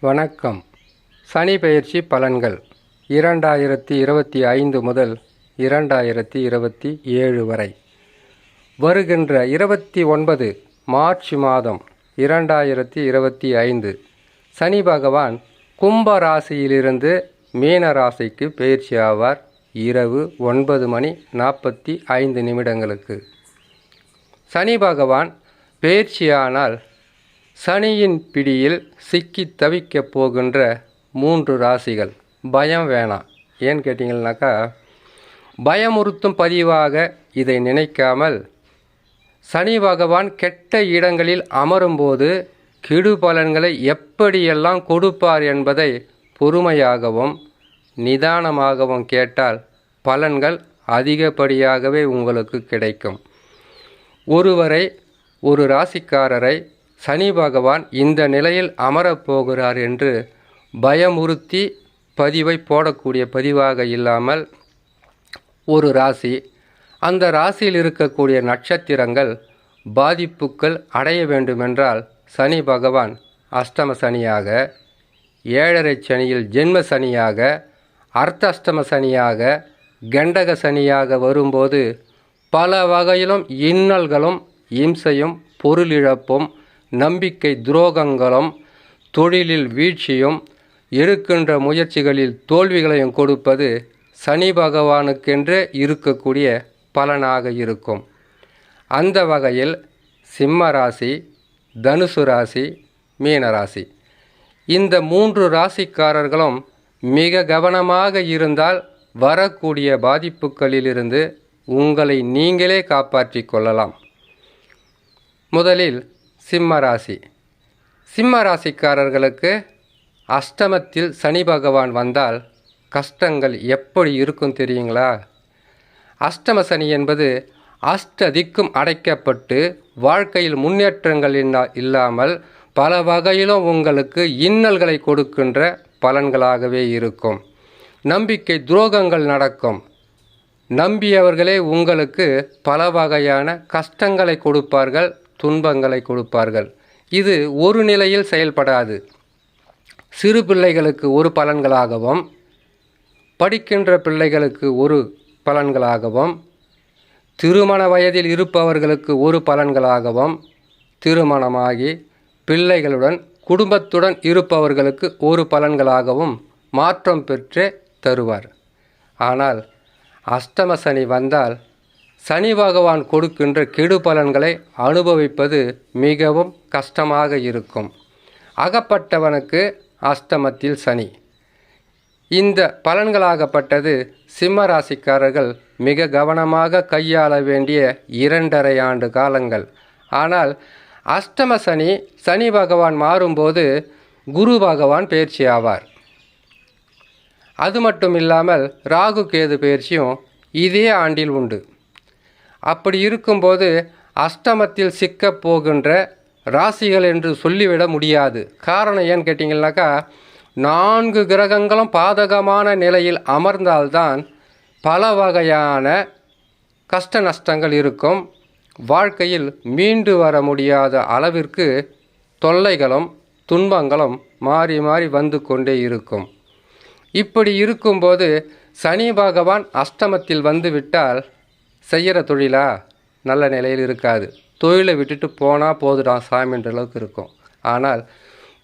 வணக்கம். சனி பெயர்ச்சி பலன்கள். இரண்டாயிரத்தி இருபத்தி ஐந்து முதல் இரண்டாயிரத்தி இருபத்தி ஏழு வரை. வருகின்ற இருபத்தி ஒன்பது மார்ச் மாதம் இரண்டாயிரத்தி இருபத்தி ஐந்து. சனி பகவான் கும்ப ராசியிலிருந்து மீன ராசிக்கு பெயர்ச்சி ஆவார். இரவு ஒன்பது மணி நாற்பத்தி ஐந்து நிமிடங்களுக்கு. சனி பகவான் பெயர்ச்சியானால் சனியின் பிடியில் சிக்கி தவிக்கப் போகின்ற மூன்று ராசிகள். பயம் வேணாம் ஏன்னு கேட்டிங்கன்னாக்கா பயமுறுத்தும் பதிவாக இதை நினைக்காமல் சனி பகவான் கெட்ட இடங்களில் அமரும்போது கிடு பலன்களை எப்படியெல்லாம் கொடுப்பார் என்பதை பொறுமையாகவும் நிதானமாகவும் கேட்டால் பலன்கள் அதிகப்படியாகவே உங்களுக்கு கிடைக்கும். ஒருவரை ஒரு ராசிக்காரரை சனி பகவான் இந்த நிலையில் அமரப் போகிறார் என்று பயமுறுத்தி பதிவை போடக்கூடிய பதிவாக இல்லாமல் ஒரு ராசி அந்த ராசியில் இருக்கக்கூடிய நட்சத்திரங்கள் பாதிப்புக்கள் அடைய வேண்டுமென்றால் சனி பகவான் அஷ்டம சனியாக ஏழரை சனியில் ஜென்ம சனியாக அர்த்தாஷ்டம சனியாக கண்டக சனியாக வரும்போது பல வகையிலும் இன்னல்களும் இம்சையும் பொருளிழப்பும் நம்பிக்கை துரோகங்களும் தொழிலில் வீழ்ச்சியும் எடுக்கின்ற முயற்சிகளில் தோல்விகளையும் கொடுப்பது சனி பகவானுக்கென்றே இருக்கக்கூடிய பலனாக இருக்கும். அந்த வகையில் சிம்ம ராசி தனுசு ராசி மீன ராசி. இந்த மூன்று ராசிக்காரர்களும் மிக கவனமாக இருந்தால் வரக்கூடிய பாதிப்புகளிலிருந்து உங்களை நீங்களே காப்பாற்றிக் கொள்ளலாம். முதலில் சிம்ம ராசி. சிம்ம ராசிக்காரர்களுக்கு அஷ்டமத்தில் சனி பகவான் வந்தால் கஷ்டங்கள் எப்படி இருக்கும் தெரியுங்களா? அஷ்டம சனி என்பது அஷ்ட திக்கும் அடைக்கப்பட்டு வாழ்க்கையில் முன்னேற்றங்கள் இல்லாமல் பல வகையிலும் உங்களுக்கு இன்னல்களை கொடுக்கின்ற பலன்களாகவே இருக்கும். நம்பிக்கை துரோகங்கள் நடக்கும். நம்பியவர்களே உங்களுக்கு பல வகையான கஷ்டங்களை கொடுப்பார்கள். துன்பங்களை கொடுப்பார்கள். இது ஒரு நிலையில் செயல்படாது. சிறு பிள்ளைகளுக்கு ஒரு பலன்களாகவும் படிக்கின்ற பிள்ளைகளுக்கு ஒரு பலன்களாகவும் திருமண வயதில் இருப்பவர்களுக்கு ஒரு பலன்களாகவும் திருமணமாகி பிள்ளைகளுடன் குடும்பத்துடன் இருப்பவர்களுக்கு ஒரு பலன்களாகவும் மாற்றம் பெற்றே தருவார். ஆனால் அஷ்டம சனி வந்தால் சனி பகவான் கொடுக்கின்ற கெடு பலன்களை அனுபவிப்பது மிகவும் கஷ்டமாக இருக்கும். அகப்பட்டவனுக்கு அஷ்டமத்தில் சனி. இந்த பலன்களாகப்பட்டது சிம்ம ராசிக்காரர்கள் மிக கவனமாக கையாள வேண்டிய இரண்டரை ஆண்டு காலங்கள். ஆனால் அஷ்டம சனி சனி பகவான் மாறும்போது குரு பகவான் பயிற்சி ஆவார். அது மட்டும் இல்லாமல் ராகு கேது பயிற்சியும் இதே ஆண்டில் உண்டு. அப்படி இருக்கும்போது அஷ்டமத்தில் சிக்கப் போகின்ற ராசிகள் என்று சொல்லிவிட முடியாது. காரணம் ஏன்னு கேட்டிங்கனாக்கா நான்கு கிரகங்களும் பாதகமான நிலையில் அமர்ந்தால்தான் பல வகையான கஷ்ட நஷ்டங்கள் இருக்கும். வாழ்க்கையில் மீண்டு வர முடியாத அளவிற்கு தொல்லைகளும் துன்பங்களும் மாறி மாறி வந்து கொண்டே இருக்கும். இப்படி இருக்கும்போது சனி பகவான் அஷ்டமத்தில் வந்து விட்டால் செய்கிற தொழிலாக நல்ல நிலையில் இருக்காது. தொழிலை விட்டுட்டு போனால் போதுடா சாமின்ற அளவுக்கு இருக்கும். ஆனால்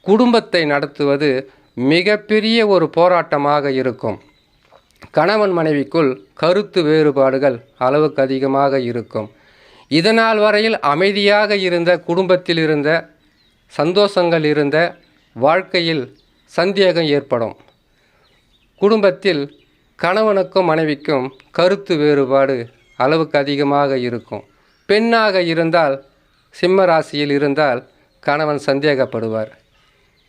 குடும்பத்தை நடத்துவது மிகப்பெரிய ஒரு போராட்டமாக இருக்கும். கணவன் மனைவிக்குள் கருத்து வேறுபாடுகள் அளவுக்கு அதிகமாக இருக்கும். இதனால் வரையில் அமைதியாக இருந்த குடும்பத்தில் இருந்த சந்தோஷங்கள் இருந்த வாழ்க்கையில் சந்தேகம் ஏற்படும். குடும்பத்தில் கணவனுக்கும் மனைவிக்கும் கருத்து வேறுபாடு அளவுக்கு அதிகமாக இருக்கும். பெண்ணாக இருந்தால் சிம்ம ராசியில் இருந்தால் கணவன் சந்தேகப்படுவார்.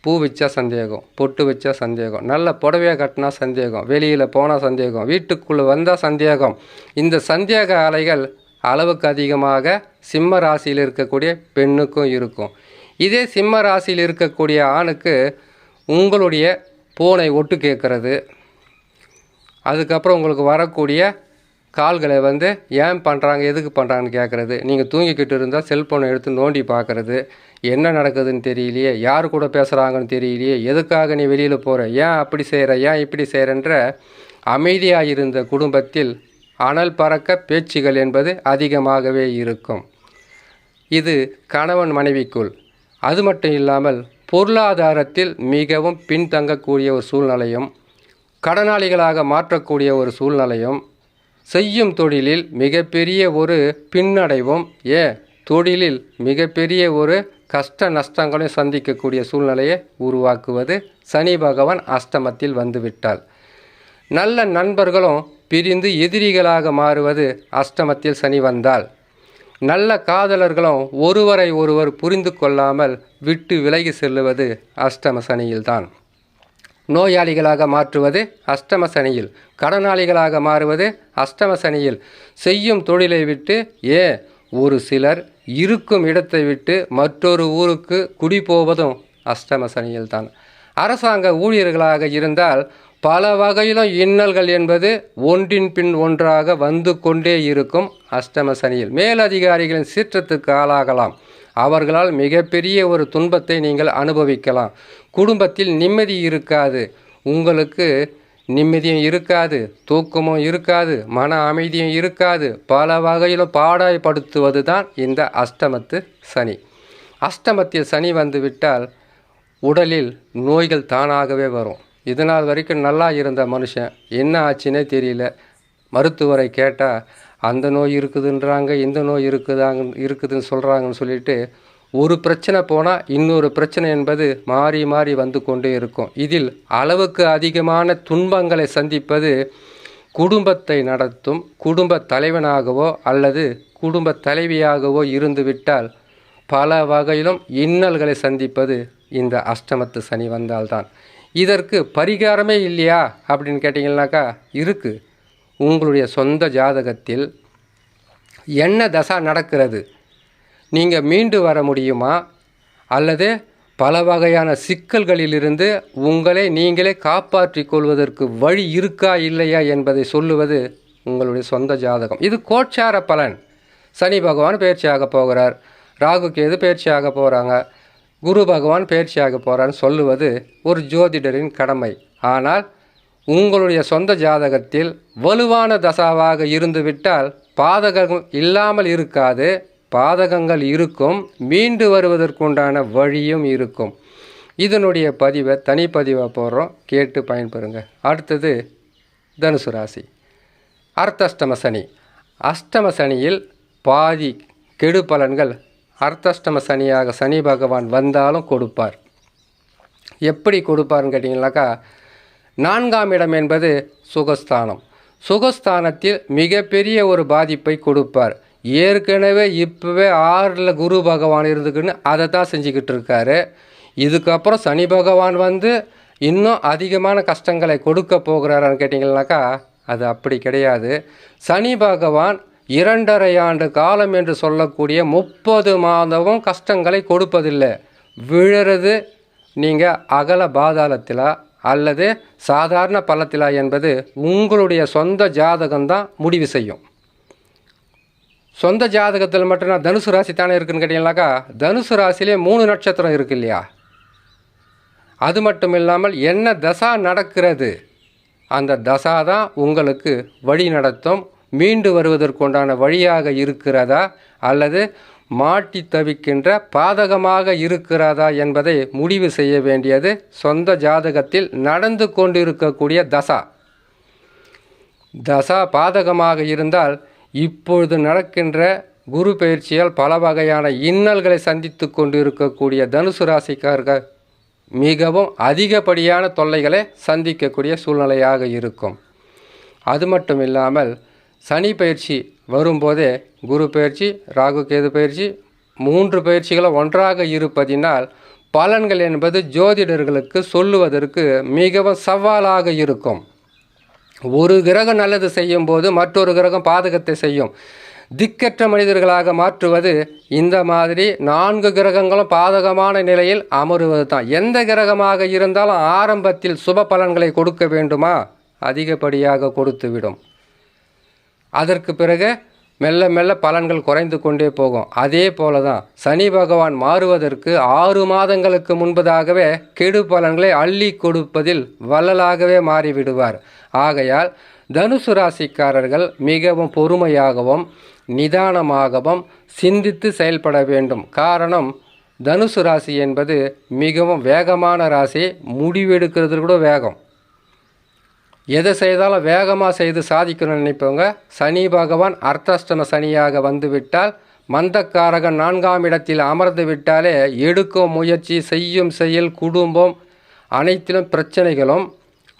பூ வச்சா சந்தேகம் பொட்டு வச்சா சந்தேகம் நல்ல புடவையாக கட்டினா சந்தேகம் வெளியில் போனால் சந்தேகம் வீட்டுக்குள்ளே வந்தால் சந்தேகம். இந்த சந்தேக அலைகள் அளவுக்கு அதிகமாக சிம்ம ராசியில் இருக்கக்கூடிய பெண்ணுக்கும் இருக்கும். இதே சிம்ம ராசியில் இருக்கக்கூடிய ஆணுக்கு உங்களுடைய பூனை ஒட்டு கேட்கறது. அதுக்கப்புறம் உங்களுக்கு வரக்கூடிய கால்களை வந்து ஏன் பண்ணுறாங்க எதுக்கு பண்ணுறாங்கன்னு கேட்குறது நீங்கள் தூங்கிக்கிட்டு இருந்தால் செல்ஃபோனை எடுத்து நோண்டி பார்க்குறது என்ன நடக்குதுன்னு தெரியலையே. யார் கூட பேசுகிறாங்கன்னு தெரியலையே. எதுக்காக நீ வெளியில் போகிற ஏன் அப்படி செய்கிற ஏன் இப்படி செய்கிறன்ற அமைதியாக இருந்த குடும்பத்தில் அனல் பறக்க பேச்சுகள் என்பது அதிகமாகவே இருக்கும். இது கணவன் மனைவிக்குள். அது மட்டும் இல்லாமல் பொருளாதாரத்தில் மிகவும் பின்தங்கக்கூடிய ஒரு சூழ்நிலையும் கடனாளிகளாக மாற்றக்கூடிய ஒரு சூழ்நிலையும் செய்யும் தொழிலில் மிகப்பெரிய ஒரு பின்னடைவும் ஏ தொழிலில் மிகப்பெரிய ஒரு கஷ்ட நஷ்டங்களையும் சந்திக்கக்கூடிய சூழ்நிலையை உருவாக்குவது சனி பகவான் அஷ்டமத்தில் வந்துவிட்டால் நல்ல நண்பர்களும் பிரிந்து எதிரிகளாக மாறுவது அஷ்டமத்தில் சனி வந்தால் நல்ல காதலர்களும் ஒருவரை ஒருவர் புரிந்து கொள்ளாமல் விட்டு விலகி செல்லுவது அஷ்டம சனியில்தான். நோயாளிகளாக மாற்றுவது அஷ்டம சனியில் கடனாளிகளாக மாறுவது அஷ்டம சனியில் செய்யும் தொழிலை விட்டு ஏ ஒரு சிலர் இருக்கும் இடத்தை விட்டு மற்றொரு ஊருக்கு குடி போவதும் அஷ்டம சனியில்தான் அரசாங்க ஊழியர்களாக இருந்தால் பல வகையிலும் இன்னல்கள் என்பது ஒன்றின் பின் ஒன்றாக வந்து கொண்டே இருக்கும் அஷ்டம சனியில் மேலதிகாரிகளின் சீற்றத்துக்கு ஆளாகலாம். அவர்களால் மிகப்பெரிய ஒரு துன்பத்தை நீங்கள் அனுபவிக்கலாம். குடும்பத்தில் நிம்மதி இருக்காது. உங்களுக்கு நிம்மதியும் இருக்காது தூக்கமும் இருக்காது மன அமைதியும் இருக்காது. பல வகையிலும் பாடாய்படுத்துவது தான் இந்த அஷ்டமத்து சனி. அஷ்டமத்தில் சனி வந்துவிட்டால் உடலில் நோய்கள் தானாகவே வரும். இதனால் வரைக்கும் நல்லா இருந்த மனுஷன். என்ன ஆச்சுன்னே தெரியல. மருத்துவரை கேட்டால் அந்த நோய் இருக்குதுன்றாங்க இந்த நோய் இருக்குதாங்க இருக்குதுன்னு சொல்கிறாங்கன்னு சொல்லிட்டு ஒரு பிரச்சனை போனால் இன்னொரு பிரச்சனை என்பது மாறி மாறி வந்து கொண்டே இருக்கும். இதில் அளவுக்கு அதிகமான துன்பங்களை சந்திப்பது குடும்பத்தை நடத்தும் குடும்ப தலைவனாகவோ அல்லது குடும்ப தலைவியாகவோ இருந்துவிட்டால் பல வகையிலும் இன்னல்களை சந்திப்பது இந்த அஷ்டமத்து சனி வந்தால்தான். இதற்கு பரிகாரமே இல்லையா அப்படின்னு கேட்டிங்கன்னாக்கா இருக்குது உங்களுடைய சொந்த ஜாதகத்தில் என்ன தசா நடக்கிறது? நீங்கள் மீண்டு வர முடியுமா? அல்லது பல வகையான சிக்கல்களிலிருந்து உங்களை நீங்களே காப்பாற்றிக் கொள்வதற்கு வழி இருக்கா இல்லையா என்பதை சொல்லுவது உங்களுடைய சொந்த ஜாதகம். இது கோட்சார பலன். சனி பகவான் பயிற்சியாக போகிறார். ராகு கேது பயிற்சியாக போகிறாங்க குரு பகவான் பயிற்சியாக போகிறான்னு சொல்லுவது ஒரு ஜோதிடரின் கடமை. ஆனால் உங்களுடைய சொந்த ஜாதகத்தில் வலுவான தசாவாக இருந்துவிட்டால் பாதகம் இல்லாமல் இருக்காது. பாதகங்கள் இருக்கும். மீண்டு வருவதற்குண்டான வழியும் இருக்கும். இதனுடைய பதிவை தனிப்பதிவாக போடுறோம். கேட்டு பயன்பெறுங்க. அடுத்தது தனுசு ராசி. அர்த்தஷ்டம சனி. அஷ்டம சனியில் பாதி கெடு பலன்கள் அர்த்தஷ்டம சனியாக சனி பகவான் வந்தாலும் கொடுப்பார். எப்படி கொடுப்பார்னு கேட்டிங்கனாக்கா நான்காம் இடம் என்பது சுகஸ்தானம். சுகஸ்தானத்தில் மிகப்பெரிய ஒரு பாதிப்பை கொடுப்பார். ஏற்கனவே இப்போவே ஆறில் குரு பகவான் இருந்துக்குன்னு அதை தான் செஞ்சுக்கிட்டு இருக்காரு. இதுக்கப்புறம் சனி பகவான் வந்து இன்னும் அதிகமான கஷ்டங்களை கொடுக்க போகிறாரான்னு கேட்டிங்கனாக்கா அது அப்படி கிடையாது. சனி பகவான் இரண்டரை ஆண்டு காலம் என்று சொல்லக்கூடிய முப்பது மாதமும் கஷ்டங்களை கொடுப்பதில்லை. விழுறது நீங்கள் அகல பாதாளத்தில்? அல்லது சாதாரண பள்ளத்திலா என்பது உங்களுடைய சொந்த ஜாதகம்தான் முடிவு செய்யும். சொந்த ஜாதகத்தில் மட்டும் நான் தனுசு ராசி தானே இருக்குன்னு கேட்டிங்கனாக்கா தனுசு ராசிலே மூணு நட்சத்திரம் இருக்கு இல்லையா? அது மட்டும் இல்லாமல் என்ன தசா நடக்கிறது? அந்த தசா தான் உங்களுக்கு வழி நடத்தும். மீண்டு வருவதற்குண்டான வழியாக இருக்கிறதா? அல்லது மாட்டி தவிக்கின்ற பாதகமாக இருக்கிறதா என்பதை முடிவு செய்ய வேண்டியது சொந்த ஜாதகத்தில் நடந்து கொண்டிருக்கக்கூடிய தசா. தசா பாதகமாக இருந்தால் இப்பொழுது நடக்கின்ற குரு பயிற்சியால் பல வகையான இன்னல்களை சந்தித்து கொண்டு இருக்கக்கூடிய தனுசு ராசிக்காரர்கள் மிகவும் அதிகப்படியான தொல்லைகளை சந்திக்கக்கூடிய சூழ்நிலையாக இருக்கும். அது மட்டும் இல்லாமல் சனி பயிற்சி வரும்போதே குரு பயிற்சி ராகு கேது பயிற்சி மூன்று பயிற்சிகளும் ஒன்றாக இருப்பதினால் பலன்கள் என்பது ஜோதிடர்களுக்கு சொல்லுவதற்கு மிகவும் சவாலாக இருக்கும். ஒரு கிரகம் நல்லது செய்யும் போது மற்றொரு கிரகம் பாதகத்தை செய்யும். திக்கற்ற மனிதர்களாக மாற்றுவது இந்த மாதிரி நான்கு கிரகங்களும் பாதகமான நிலையில் அமருவது தான் எந்த கிரகமாக இருந்தாலும் ஆரம்பத்தில் சுப பலன்களை கொடுக்க வேண்டுமா? அதிகப்படியாக கொடுத்துவிடும். அதற்கு பிறகு மெல்ல மெல்ல பலன்கள் குறைந்து கொண்டே போகும். அதே போல தான் சனி பகவான் மாறுவதற்கு ஆறு மாதங்களுக்கு முன்பதாகவே கெடு பலன்களை அள்ளி கொடுப்பதில் வள்ளலாகவே மாறிவிடுவார். ஆகையால் தனுசு ராசிக்காரர்கள் மிகவும் பொறுமையாகவும் நிதானமாகவும் சிந்தித்து செயல்பட வேண்டும். காரணம் தனுசு ராசி என்பது மிகவும் வேகமான ராசி முடிவெடுக்கிறது கூட வேகம். எதை செய்தாலும் வேகமாக செய்து சாதிக்கணும்னு நினைப்பவங்க சனி பகவான் அர்த்தாஷ்டம சனியாக வந்துவிட்டால் மந்தக்காரகன் நான்காம் இடத்தில் அமர்ந்து விட்டாலே எடுக்கும் முயற்சி செய்யும் செயல் குடும்பம் அனைத்திலும் பிரச்சனைகளும்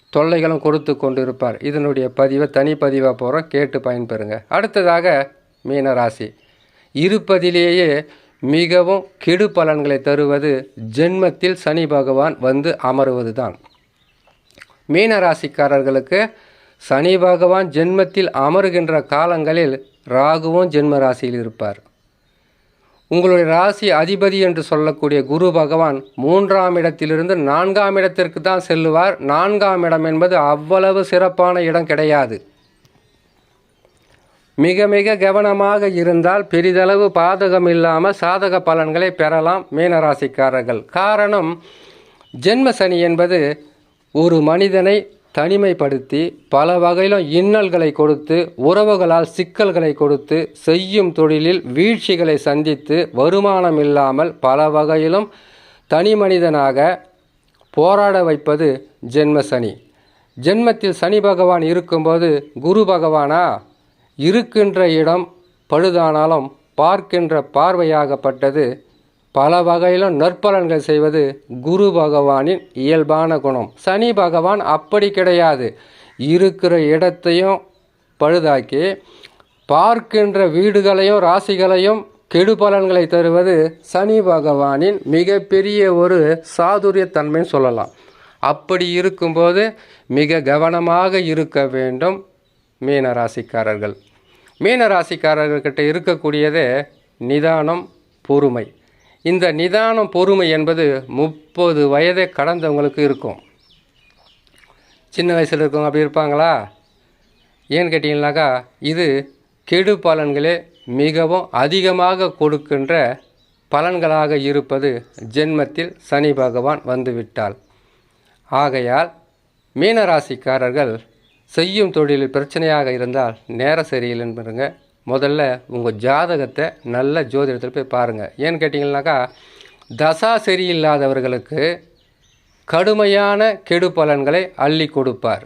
தொல்லைகளும் கொடுத்து கொண்டு இருப்பார் இதனுடைய பதிவை தனிப்பதிவாக போகிறோம் கேட்டு பயன்பெறுங்க. அடுத்ததாக மீனராசி இருப்பதிலேயே மிகவும் கெடு பலன்களை தருவது ஜென்மத்தில் சனி பகவான் வந்து அமருவது தான் மீனராசிக்காரர்களுக்கு சனி பகவான் ஜென்மத்தில் அமருகின்ற காலங்களில் ராகுவும் ஜென்ம ராசியில் இருப்பார். உங்களுடைய ராசி அதிபதி என்று சொல்லக்கூடிய குரு பகவான் மூன்றாம் இடத்திலிருந்து நான்காம் இடத்திற்கு தான் செல்லுவார். நான்காம் இடம் என்பது அவ்வளவு சிறப்பான இடம் கிடையாது. மிக மிக கவனமாக இருந்தால் பெரிதளவு பாதகம் இல்லாமல் சாதக பலன்களை பெறலாம் மீனராசிக்காரர்கள். காரணம் ஜென்ம சனி என்பது ஒரு மனிதனை தனிமைப்படுத்தி பல வகையிலும் இன்னல்களை கொடுத்து உறவுகளால் சிக்கல்களை கொடுத்து செய்யும் தொழிலில் வீழ்ச்சிகளை சந்தித்து வருமானம் இல்லாமல் பல வகையிலும் தனி மனிதனாக போராட வைப்பது ஜென்ம சனி. ஜென்மத்தில் சனி பகவான் இருக்கும்போது குரு பகவானா இருக்கின்ற இடம் பழுதானாலும் பார்க்கின்ற பார்வையாகப்பட்டது பல வகையிலும் நற்பலன்கள் செய்வது குரு பகவானின் இயல்பான குணம். சனி பகவான் அப்படி கிடையாது. இருக்கிற இடத்தையும் பழுதாக்கி பார்க்கின்ற வீடுகளையும் ராசிகளையும் கெடுபலன்களை தருவது சனி பகவானின் மிகப்பெரிய ஒரு சாதுரியத்தன்மைன்னு சொல்லலாம். அப்படி இருக்கும்போது மிக கவனமாக இருக்க வேண்டும் மீன ராசிக்காரர்கள். மீன ராசிக்காரர்கிட்ட இருக்கக்கூடியதே நிதானம் பொறுமை. இந்த நிதானம் பொறுமை என்பது முப்பது வயதை கடந்தவங்களுக்கு இருக்கும். சின்ன வயசில் இருக்கவங்க அப்படி இருப்பாங்களா? ஏன்னு கேட்டிங்கனாக்கா இது கெடு பலன்களே மிகவும் அதிகமாக கொடுக்கின்ற பலன்களாக இருப்பது ஜென்மத்தில் சனி பகவான் வந்துவிட்டால். ஆகையால் மீனராசிக்காரர்கள் செய்யும் தொழிலில் பிரச்சனையாக இருந்தால் நேரம் சரியில்லைன்னு முதல்ல உங்கள் ஜாதகத்தை நல்ல ஜோதிடத்தில் போய் பாருங்கள் ஏன்னு கேட்டிங்கனாக்கா தசா சரியில்லாதவர்களுக்கு கடுமையான கெடு பலன்களை அள்ளி கொடுப்பார்.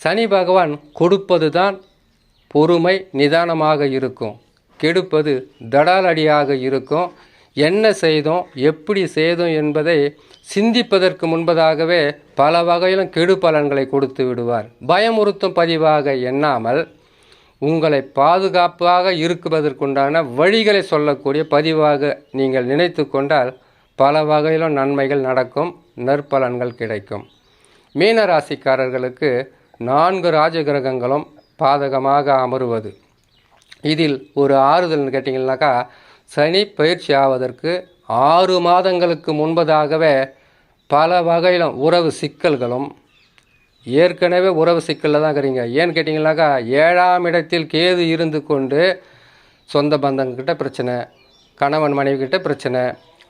சனி பகவான் கொடுப்பது தான் பொறுமை நிதானமாக இருக்கும். கெடுப்பது தடாலடியாக இருக்கும். என்ன செய்தோம் எப்படி செய்தோம் என்பதை சிந்திப்பதற்கு முன்பதாகவே பல வகையிலும் கெடு பலன்களை கொடுத்து விடுவார். பயமுறுத்தும் பதிவாக எண்ணாமல் உங்களை பாதுகாப்பாக இருக்குவதற்குண்டான வழிகளை சொல்லக்கூடிய பதிவாக நீங்கள் நினைத்து கொண்டால் பல வகையிலும் நன்மைகள் நடக்கும் நற்பலன்கள் கிடைக்கும். மீன ராசிக்காரர்களுக்கு நான்கு ராஜகிரகங்களும் பாதகமாக அமருவது. இதில் ஒரு ஆறுதல்னு கேட்டிங்கனாக்கா சனி பயிற்சி ஆவதற்கு ஆறு மாதங்களுக்கு முன்பதாகவே பல வகையிலும் உறவு சிக்கல்களும் ஏற்கனவே உறவு சிக்கலில் தான் இருக்கிறீங்க. ஏன்னு கேட்டிங்கனாக்கா ஏழாம் இடத்தில் கேது இருந்து கொண்டு சொந்த பந்தங்கிட்ட பிரச்சனை கணவன் மனைவிக்கிட்ட பிரச்சனை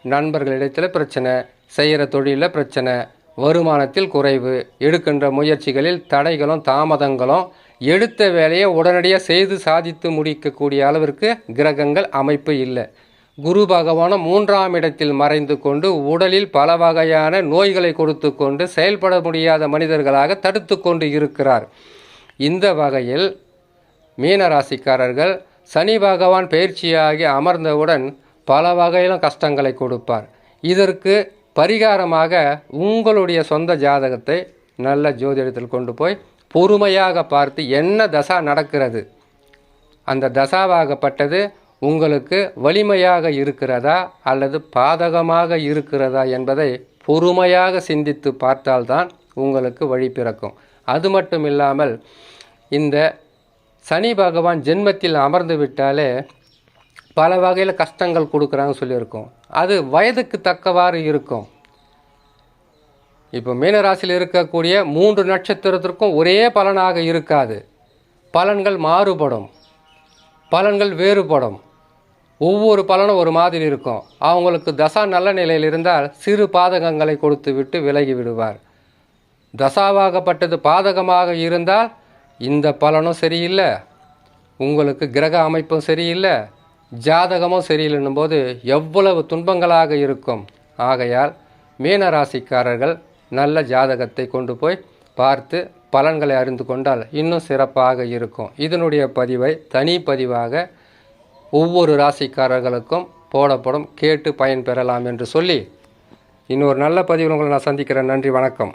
நண்பர்களிடத்தில் பிரச்சனை செய்கிற தொழிலில் பிரச்சனை வருமானத்தில் குறைவு எடுக்கின்ற முயற்சிகளில் தடைகளும் தாமதங்களும் எடுத்த வேலையை உடனடியாக செய்து சாதித்து முடிக்கக்கூடிய அளவிற்கு கிரகங்கள் அமைப்பு இல்லை. குரு பகவானும் மூன்றாம் இடத்தில் மறைந்து கொண்டு உடலில் பல வகையான நோய்களை கொடுத்து கொண்டு செயல்பட முடியாத மனிதர்களாக தடுத்து கொண்டு இருக்கிறார். இந்த வகையில் மீனராசிக்காரர்கள் சனி பகவான் பயிற்சியாகி அமர்ந்தவுடன் பல வகையிலும் கஷ்டங்களை கொடுப்பார். இதற்கு பரிகாரமாக உங்களுடைய சொந்த ஜாதகத்தை நல்ல ஜோதிடத்தில் கொண்டு போய் பொறுமையாக பார்த்து என்ன தசா நடக்கிறது? அந்த தசாவாகப்பட்டது உங்களுக்கு வலிமையாக இருக்கிறதா அல்லது பாதகமாக இருக்கிறதா என்பதை பொறுமையாக சிந்தித்து பார்த்தால்தான் உங்களுக்கு வழி பிறக்கும். அது மட்டும் இல்லாமல் இந்த சனி பகவான் ஜென்மத்தில் அமர்ந்து விட்டாலே பல வகையில் கஷ்டங்கள் கொடுக்குறாங்க சொல்லியிருக்கோம். அது வயதுக்கு தக்கவாறு இருக்கும். இப்போ மீனராசியில் இருக்கக்கூடிய மூன்று நட்சத்திரத்திற்கும் ஒரே பலனாக இருக்காது. பலன்கள் மாறுபடும். பலன்கள் வேறுபடும். ஒவ்வொரு பலனும் ஒரு மாதிரி இருக்கும். அவங்களுக்கு தசா நல்ல நிலையில் இருந்தால் சிறு பாதகங்களை கொடுத்து விட்டு விலகி விடுவார். தசாவாகப்பட்டது பாதகமாக இருந்தால் இந்த பலனும் சரியில்லை. உங்களுக்கு கிரக அமைப்பும் சரியில்லை. ஜாதகமும் சரியில்லைன்னும் போது எவ்வளவு துன்பங்களாக இருக்கும். ஆகையால் மீன ராசிக்காரர்கள் நல்ல ஜாதகத்தை கொண்டு போய் பார்த்து பலன்களை அறிந்து கொண்டால் இன்னும் சிறப்பாக இருக்கும். இதனுடைய பதிவை தனி பதிவாக ஒவ்வொரு ராசிக்காரர்களுக்கும் போடப்படும் கேட்டு பயன் பெறலாம் என்று சொல்லி இன்னொரு நல்ல பதிவில் உங்களை நான் சந்திக்கிறேன். நன்றி வணக்கம்.